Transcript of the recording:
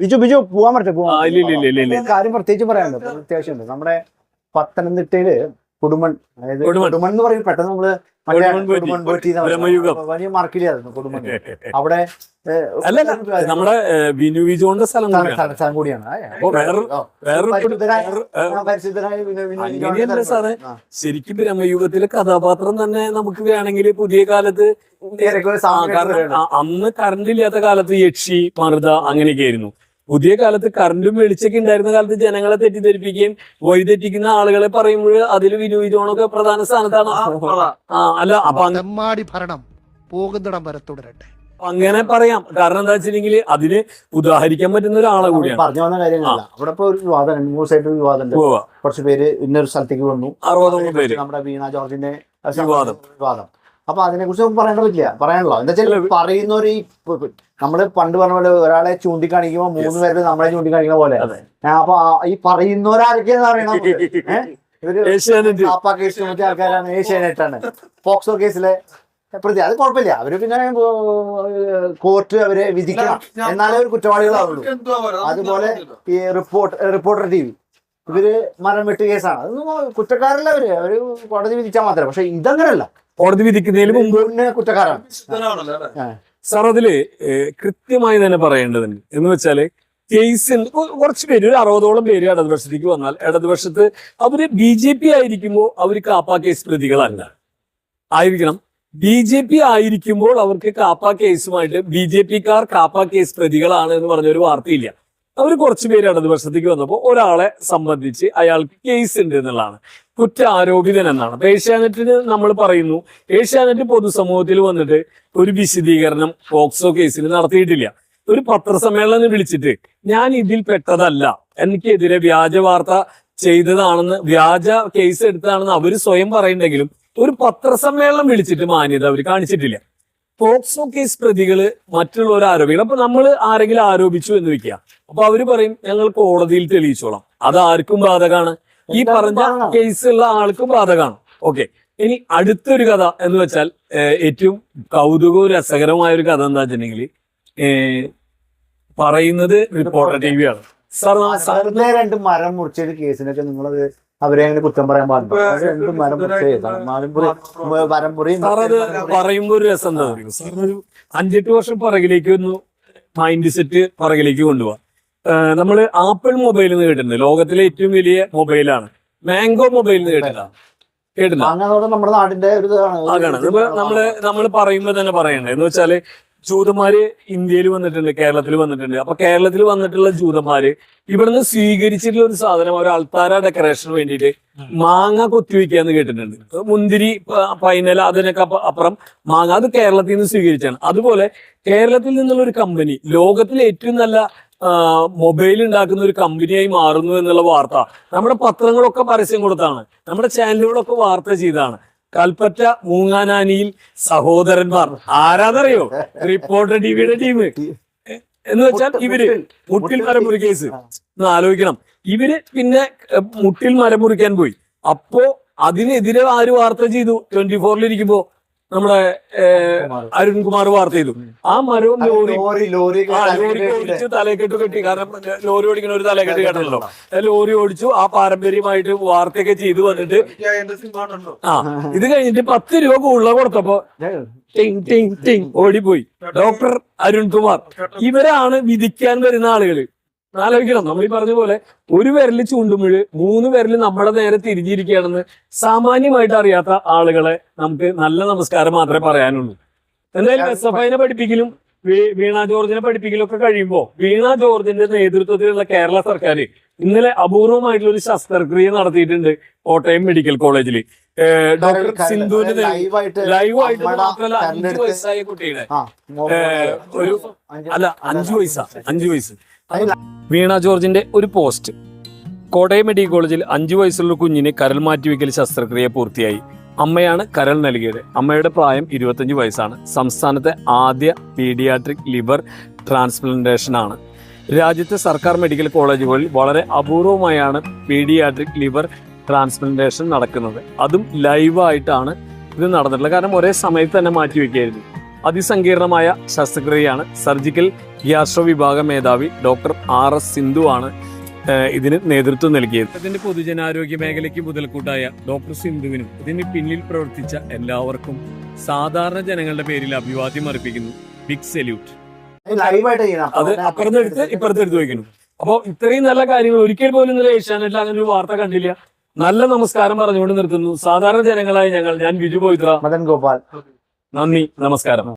ബിജു ബിജു പോവാൻ പറ്റും. ഒരു കാര്യം പ്രത്യേകിച്ച് പറയാനുണ്ട് അത്യാവശ്യമുണ്ട് നമ്മുടെ പത്തനംതിട്ടയിൽ കുടുംബൻ അതായത് കൊടുമൺ. കുടുമൺ എന്ന് പറയും പെട്ടെന്ന് നമ്മൾ കൊടുമൺ. കുടുമൺ. വലിയ മാർക്കിലായിരുന്നു കുടുംബൻ അവിടെ നമ്മുടെ വിനു വിജോന്റെ സ്ഥലം സ്ഥലം- കൂടിയാണ് അങ്ങനെയല്ല സാറേ. ശരിക്കും ബ്രഹ്മയുഗത്തിലെ കഥാപാത്രം തന്നെ നമുക്ക് വേണമെങ്കിൽ പുതിയ കാലത്ത് അന്ന് കറണ്ട് ഇല്ലാത്ത കാലത്ത് യക്ഷി മറുത അങ്ങനെയൊക്കെ ആയിരുന്നു പുതിയ കാലത്ത് കറണ്ടും വെളിച്ചൊക്കെ ഉണ്ടായിരുന്ന കാലത്ത് ജനങ്ങളെ തെറ്റിദ്ധരിപ്പിക്കുകയും വഴിതെറ്റിക്കുന്ന ആളുകളെ പറയുമ്പോൾ അതിൽ വിനോദിതമാണൊക്കെ വിജോണൊക്കെ പ്രധാന സ്ഥാനത്താണ്. ആ അല്ല അപ്പൊ ഭരണം പോകുന്നിടം വരെ തുടരട്ടെ. അങ്ങനെ പറയാം. കാരണം എന്താ വെച്ചിട്ടുണ്ടെങ്കിൽ അതിന് ഉദാഹരിക്കാൻ പറ്റുന്ന ഒരാളെ കൂടിയാണ്. പറഞ്ഞു വന്ന കാര്യങ്ങളല്ല. അവിടെ ഇപ്പൊ ഒരു വിവാദം രണ്ട് മൂന്ന് സൈഡ് വിവാദം ഉണ്ട് കുറച്ച് പേര് ഇന്നൊരു സ്ഥലത്തേക്ക് വന്നു. അറുപതോളം പേര്. നമ്മുടെ വീണ ജോർജിന്റെ വിവാദം. വിവാദം. അപ്പൊ അതിനെ കുറിച്ച് പറയേണ്ട പറ്റില്ല പറയാനുള്ളൂ എന്താ വെച്ചാൽ പറയുന്ന ഒരു നമ്മൾ പണ്ട് പറഞ്ഞ പോലെ ഒരാളെ ചൂണ്ടിക്കാണിക്കുമ്പോ മൂന്ന് പേര് നമ്മളെ ചൂണ്ടിക്കാണിക്കുന്ന പോലെ. അപ്പൊ ഈ പറയുന്നവരാരൊക്കെയാന്ന് പറയണം നമുക്ക്. ചുമത്തിയ ആൾക്കാരാണ് ഏഷ്യാനെറ്റാണ്. പോക്സോ കേസിലെ പ്രതി അത് കുഴപ്പമില്ല. അവർ പിന്നെ കോർട്ട് അവരെ വിധിക്കണം. എന്നാലേ ഒരു കുറ്റവാളികളാവുള്ളൂ. അതുപോലെ ഈ റിപ്പോർട്ട് റിപ്പോർട്ടർ ടി വി. ഇവർ മരം വെട്ട് കേസാണ്. അതൊന്നും കുറ്റക്കാരല്ല അവർ. അവർ കോടതി വിധിച്ചാൽ മാത്രമേ പക്ഷെ ഇതങ്ങനല്ല. കോടതി വിധിക്കുന്നതിന് മുമ്പ് കുറ്റക്കാരാണ്. സാർ അതിൽ കൃത്യമായി തന്നെ പറയേണ്ടതുണ്ട്. എന്ന് വെച്ചാൽ കേസിൽ കുറച്ച് പേര് ഒരു അറുപതോളം പേര് ഇടതുപക്ഷത്തേക്ക് വന്നാൽ ഇടതുപക്ഷത്ത് അവർ ബി ജെ പി ആയിരിക്കുമ്പോൾ അവർ കാപ്പ കേസ് പ്രതികളല്ല. ആയിരിക്കണം. ബി ജെ പി ആയിരിക്കുമ്പോൾ അവർക്ക് കാപ്പ കേസുമായിട്ട് ബി ജെ പിക്കാർ കാപ്പ കേസ് പ്രതികളാണ് എന്ന് പറഞ്ഞൊരു വാർത്തയില്ല. അവർ കുറച്ച് പേര് വർഷത്തേക്ക് വന്നപ്പോൾ ഒരാളെ സംബന്ധിച്ച് അയാൾക്ക് കേസ് ഉണ്ട് എന്നുള്ളതാണ്. കുറ്റ ആരോപിതൻ എന്നാണ്. അപ്പൊ ഏഷ്യാനെറ്റിന് നമ്മൾ പറയുന്നു ഏഷ്യാനെറ്റ് പൊതുസമൂഹത്തിൽ വന്നിട്ട് ഒരു വിശദീകരണം പോക്സോ കേസിൽ നടത്തിയിട്ടില്ല. ഒരു പത്രസമ്മേളനം വിളിച്ചിട്ട് ഞാൻ ഇതിൽ പെട്ടതല്ല എനിക്കെതിരെ വ്യാജ വാർത്ത ചെയ്തതാണെന്ന് വ്യാജ കേസ് എടുത്തതാണെന്ന് അവർ സ്വയം പറയുന്നെങ്കിലും ഒരു പത്രസമ്മേളനം വിളിച്ചിട്ട് മാന്യത അവർ കാണിച്ചിട്ടില്ല. പോക്സോ കേസ് പ്രതികൾ മറ്റുള്ളവർ ആരോപിക്കണം. അപ്പൊ നമ്മൾ ആരെങ്കിലും ആരോപിച്ചു എന്ന് വെക്കുക. അപ്പൊ അവർ പറയും ഞങ്ങൾ കോടതിയിൽ തെളിയിച്ചോളാം. അത് ആർക്കും ബാധകമാണ്. ഈ പറഞ്ഞ കേസുള്ള ആൾക്കും ബാധകമാണ്. ഓക്കെ. ഇനി അടുത്തൊരു കഥ എന്ന് വെച്ചാൽ ഏറ്റവും കൗതുകവും രസകരമായ ഒരു കഥ എന്താ വെച്ചിട്ടുണ്ടെങ്കിൽ പറയുന്നത് റിപ്പോർട്ടർ ടി വി ആണ്. സാർ സാർ വെറുതെ രണ്ട് മരം മുറിച്ചൊരു കേസിനൊക്കെ നിങ്ങളത് അവരെ അങ്ങനെ കുറ്റം പറയാൻ പാടില്ല. മരം മുറിച്ച് പറയുമ്പോ ഒരു രസം എന്താ അഞ്ചെട്ട് വർഷം പുറകിലേക്ക് ഒന്ന് മൈൻഡ് സെറ്റ് പുറകിലേക്ക് കൊണ്ടുപോവാം. നമ്മൾ നമ്മൾ ആപ്പിൾ മൊബൈൽ എന്ന് കേട്ടിട്ടുണ്ട്. ലോകത്തിലെ ഏറ്റവും വലിയ മൊബൈലാണ് മാംഗോ മൊബൈൽ എന്ന് കേട്ടില്ല കേട്ടില്ല നമ്മുടെ നാടിന്റെ ഒരു നമ്മൾ നമ്മൾ പറയുമ്പോ തന്നെ പറയണ്ടേ? എന്ന് വെച്ചാൽ ജൂതന്മാര് ഇന്ത്യയിൽ വന്നിട്ടുണ്ട് കേരളത്തിൽ വന്നിട്ടുണ്ട്. അപ്പൊ കേരളത്തിൽ വന്നിട്ടുള്ള ജൂതന്മാര് ഇവിടുന്ന് സ്വീകരിച്ചിട്ടുള്ള ഒരു സാധനം ഒരു അൾത്താര ഡെക്കറേഷന് വേണ്ടിയിട്ട് മാങ്ങ കൊത്തിവെക്കാന്ന് കേട്ടിട്ടുണ്ട്. മുന്തിരി പൈനൽ പൈനല അതിനൊക്കെ അപ്പുറം മാങ്ങ അത് കേരളത്തിൽ നിന്ന് സ്വീകരിച്ചാണ്. അതുപോലെ കേരളത്തിൽ നിന്നുള്ള ഒരു കമ്പനി ലോകത്തിലെ ഏറ്റവും നല്ല മൊബൈൽ ഉണ്ടാക്കുന്ന ഒരു കമ്പനിയായി മാറുന്നു എന്നുള്ള വാർത്ത നമ്മുടെ പത്രങ്ങളൊക്കെ പരസ്യം കൊടുത്താണ്. നമ്മുടെ ചാനലുകളൊക്കെ വാർത്ത ചെയ്താണ്. കൽപ്പറ്റ മൂങ്ങാനാനിയിൽ സഹോദരന്മാർ. ആരാതറിയോ റിപ്പോർട്ടർ ടിവിയുടെ ടീം എന്ന് വെച്ചാൽ ഇവർ മുട്ടിൽ മരമുറി കേസ് ഒന്ന് ആലോചിക്കണം. ഇവർ പിന്നെ മുട്ടിൽ മരമുറിക്കാൻ പോയി. അപ്പോ അതിനെതിരെ ആര് വാർത്ത ചെയ്തു? ട്വന്റി ഫോറിൽ ഇരിക്കുമ്പോ നമ്മുടെ ഏഹ്, അരുൺകുമാർ. വാർത്ത ചെയ്തു ആ മരവും ലോറി ലോറി ലോറി ഓടിച്ച് തലക്കെട്ട് കെട്ടി. കാരണം ലോറി ഓടിക്കുന്ന ഒരു തലക്കെട്ട് കേട്ടല്ലോ. ലോറി ഓടിച്ചു. ആ പാരമ്പര്യമായിട്ട് വാർത്തയൊക്കെ ചെയ്തു വന്നിട്ട് ആ ഇത് കഴിഞ്ഞിട്ട് പത്ത് രൂപ കൂടുതൽ കൊടുത്തപ്പോ ടിങ് ടിങ് ടിങ് ഓടിപ്പോയി. ഡോക്ടർ അരുൺകുമാർ. ഇവരാണ് വിധിക്കാൻ വരുന്ന ആളുകൾ. ആലോചിക്കണം. നമ്മൾ ഈ പറഞ്ഞ പോലെ ഒരു വിരൽ ചൂണ്ടുമ്പോൾ മൂന്ന് വിരൽ നമ്മുടെ നേരെ തിരിഞ്ഞിരിക്കുകയാണെന്ന് സാമാന്യമായിട്ട് അറിയാത്ത ആളുകളെ നമുക്ക് നല്ല നമസ്കാരം മാത്രമേ പറയാനുള്ളൂ. എന്തായാലും എസ് എഫ് ഐനെ പഠിപ്പിക്കലും വീണ ജോർജിനെ പഠിപ്പിക്കലും ഒക്കെ കഴിയുമ്പോൾ വീണ ജോർജിന്റെ നേതൃത്വത്തിലുള്ള കേരള സർക്കാർ ഇന്നലെ അപൂർവമായിട്ടുള്ള ഒരു ശസ്ത്രക്രിയ നടത്തിയിട്ടുണ്ട് കോട്ടയം മെഡിക്കൽ കോളേജിൽ. ഡോക്ടർ സിന്ധുവിന്റെ ലൈവായിട്ട് മാത്രമല്ല അഞ്ചു വയസ്സായ കുട്ടിയുടെ. ഒരു അഞ്ച് അല്ല അഞ്ചു വയസ്സാ അഞ്ചു വയസ്സ്. വീണ ജോർജിന്റെ ഒരു പോസ്റ്റ്. കോട്ടയം മെഡിക്കൽ കോളേജിൽ അഞ്ചു വയസ്സുള്ള കുഞ്ഞിന് കരൾ മാറ്റിവെക്കൽ ശസ്ത്രക്രിയ പൂർത്തിയായി. അമ്മയാണ് കരൾ നൽകിയത്. അമ്മയുടെ പ്രായം ഇരുപത്തഞ്ച് വയസ്സാണ്. സംസ്ഥാനത്തെ ആദ്യ പീഡിയാട്രിക് ലിവർ ട്രാൻസ്പ്ലാന്റേഷൻ ആണ്. രാജ്യത്തെ സർക്കാർ മെഡിക്കൽ കോളേജുകളിൽ വളരെ അപൂർവമായാണ് പീഡിയാട്രിക് ലിവർ ട്രാൻസ്പ്ലാന്റേഷൻ നടക്കുന്നത്. അതും ലൈവായിട്ടാണ് ഇത് നടന്നിട്ടുള്ളത്. കാരണം ഒരേ സമയത്ത് തന്നെ മാറ്റിവെക്കായിരുന്നു. അതിസങ്കീർണമായ ശസ്ത്രക്രിയയാണ്. സർജിക്കൽ ഗ്യാസ്ട്രോ വിഭാഗ മേധാവി ഡോക്ടർ ആർ എസ് സിന്ധു ആണ് ഇതിന് നേതൃത്വം നൽകിയത്. ഇതിന്റെ പൊതുജനാരോഗ്യ മേഖലയ്ക്ക് മുതൽക്കൂട്ടായ ഡോക്ടർ സിന്ധുവിനും ഇതിന് പിന്നിൽ പ്രവർത്തിച്ച എല്ലാവർക്കും സാധാരണ ജനങ്ങളുടെ പേരിൽ അഭിവാദ്യം അർപ്പിക്കുന്നു. ബിഗ് സല്യൂട്ട് അത് അപ്പുറത്ത് എടുത്ത് ഇപ്പുറത്ത് എടുത്ത് വയ്ക്കുന്നു അപ്പൊ ഇത്രയും നല്ല കാര്യങ്ങൾ ഒരിക്കൽ പോലും ഇന്നലെ ഏഷ്യാനെറ്റിൽ അങ്ങനെ ഒരു വാർത്ത കണ്ടില്ല. നല്ല നമസ്കാരം പറഞ്ഞുകൊണ്ട് നിർത്തുന്നു. സാധാരണ ജനങ്ങളായ ഞങ്ങൾ ഞാൻ ബിജു പോയിത്ര. മദൻ ഗോപാൽ. നന്ദി നമസ്കാരം.